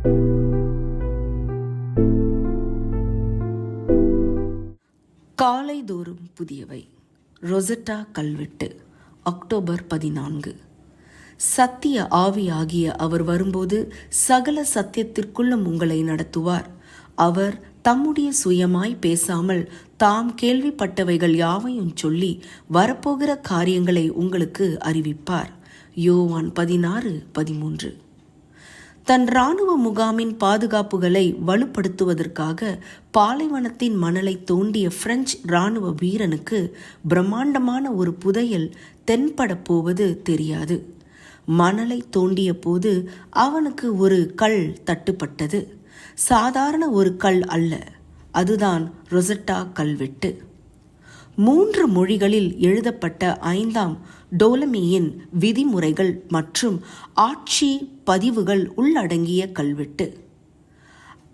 காலைதோறும் புதியவை. ரொசட்டா கல்வெட்டு அக்டோபர் பதினான்கு. சத்திய ஆவி ஆகிய அவர் வரும்போது சகல சத்தியத்திற்குள்ளும் உங்களை நடத்துவார். அவர் தம்முடைய சுயமாய் பேசாமல் தாம் கேள்விப்பட்டவைகள் யாவையும் சொல்லி வரப்போகிற காரியங்களை உங்களுக்கு அறிவிப்பார். யோவான் பதினாறு பதிமூன்று. தன் இராணுவ முகாமின் பாதுகாப்புகளை வலுப்படுத்துவதற்காக பாலைவனத்தின் மணலை தோண்டிய பிரெஞ்சு இராணுவ வீரனுக்கு பிரம்மாண்டமான ஒரு புதையல் தென்படப் போவது தெரியாது. மணலை தோண்டிய போது அவனுக்கு ஒரு கல் தட்டுப்பட்டது. சாதாரண ஒரு கல் அல்ல. அதுதான் ரொசட்டா கல்வெட்டு. மூன்று மொழிகளில் எழுதப்பட்ட ஐந்தாம் டோலமியின் விதிமுறைகள் மற்றும் ஆட்சி பதிவுகள் உள்ளடங்கிய கல்வெட்டு.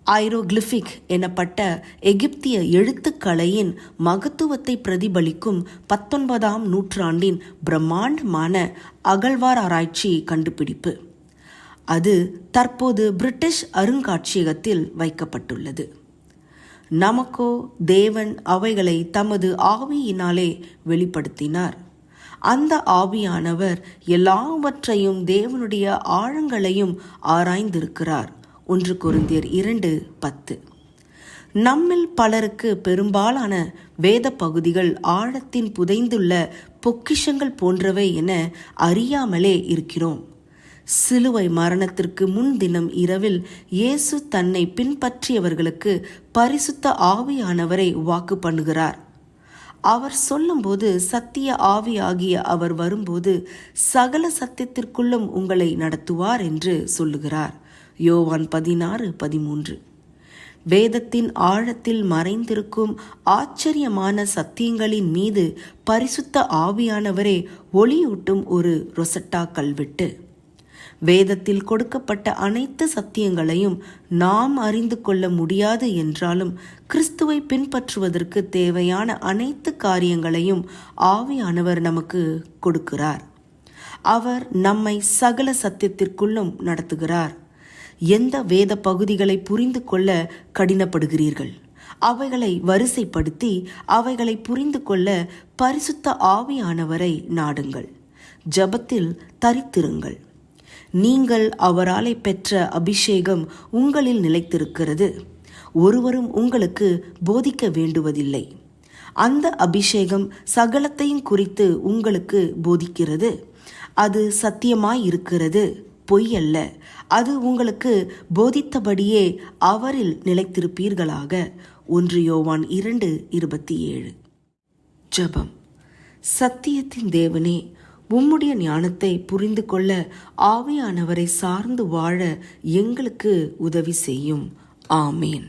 ஐரோகிளிஃபிக் எனப்பட்ட எகிப்திய எழுத்துக்கலையின் மகத்துவத்தை பிரதிபலிக்கும் பத்தொன்பதாம் நூற்றாண்டின் பிரம்மாண்டமான அகழ்வாராய்ச்சி கண்டுபிடிப்பு. அது தற்போது பிரிட்டிஷ் அருங்காட்சியகத்தில் வைக்கப்பட்டுள்ளது. நமக்கோ தேவன் அவைகளை தமது ஆவியினாலே வெளிப்படுத்தினார். அந்த ஆவியானவர் எல்லாவற்றையும் தேவனுடைய ஆழங்களையும் ஆராய்ந்திருக்கிறார். ஒன்று குருந்தியர் இரண்டு பத்து. நம்மில் பலருக்கு பெரும்பாலான வேத பகுதிகள் ஆழத்தின் புதைந்துள்ள பொக்கிஷங்கள் போன்றவை என அறியாமலே இருக்கிறோம். சிலுவை மரணத்திற்கு முன்தினம் இரவில் இயேசு தன்னை பின்பற்றியவர்களுக்கு பரிசுத்த ஆவியானவரை வாக்கு பண்ணுகிறார். அவர் சொல்லும்போது சத்திய ஆவி ஆகிய அவர் வரும்போது சகல சத்தியத்திற்குள்ளும் உங்களை நடத்துவார் என்று சொல்லுகிறார். யோவான் பதினாறு பதிமூன்று. வேதத்தின் ஆழத்தில் மறைந்திருக்கும் ஆச்சரியமான சத்தியங்களின் மீது பரிசுத்த ஆவியானவரே ஒளியூட்டும் ஒரு ரொசட்டா கல்வெட்டு. வேதத்தில் கொடுக்கப்பட்ட அனைத்து சத்தியங்களையும் நாம் அறிந்து கொள்ள முடியாது என்றாலும் கிறிஸ்துவை பின்பற்றுவதற்கு தேவையான அனைத்து காரியங்களையும் ஆவியானவர் நமக்கு கொடுக்கிறார். அவர் நம்மை சகல சத்தியத்திற்குள்ளும் நடத்துகிறார். எந்த வேத பகுதிகளை புரிந்து கொள்ள கடினப்படுகிறீர்கள்? அவைகளை வரிசைப்படுத்தி அவைகளை புரிந்து கொள்ள பரிசுத்த ஆவியானவரை நாடுங்கள். ஜபத்தில் தரித்திருங்கள். நீங்கள் அவராலே பெற்ற அபிஷேகம் உங்களில் நிலைத்திருக்கிறது. ஒருவரும் உங்களுக்கு போதிக்க வேண்டுவதில்லை. அந்த அபிஷேகம் சகலத்தையும் குறித்து உங்களுக்கு போதிக்கிறது. அது சத்தியமாய் இருக்கிறது பொய் அல்ல. அது உங்களுக்கு போதித்தபடியே அவரில் நிலைத்திருப்பீர்களாக. ஒன்று யோவான் இரண்டு இருபத்தி ஏழு. ஜபம். சத்தியத்தின் தேவனே உம்முடைய ஞானத்தை புரிந்து கொள்ள ஆவியானவரை சார்ந்து வாழ எங்களுக்கு உதவி செய்யும். ஆமேன்.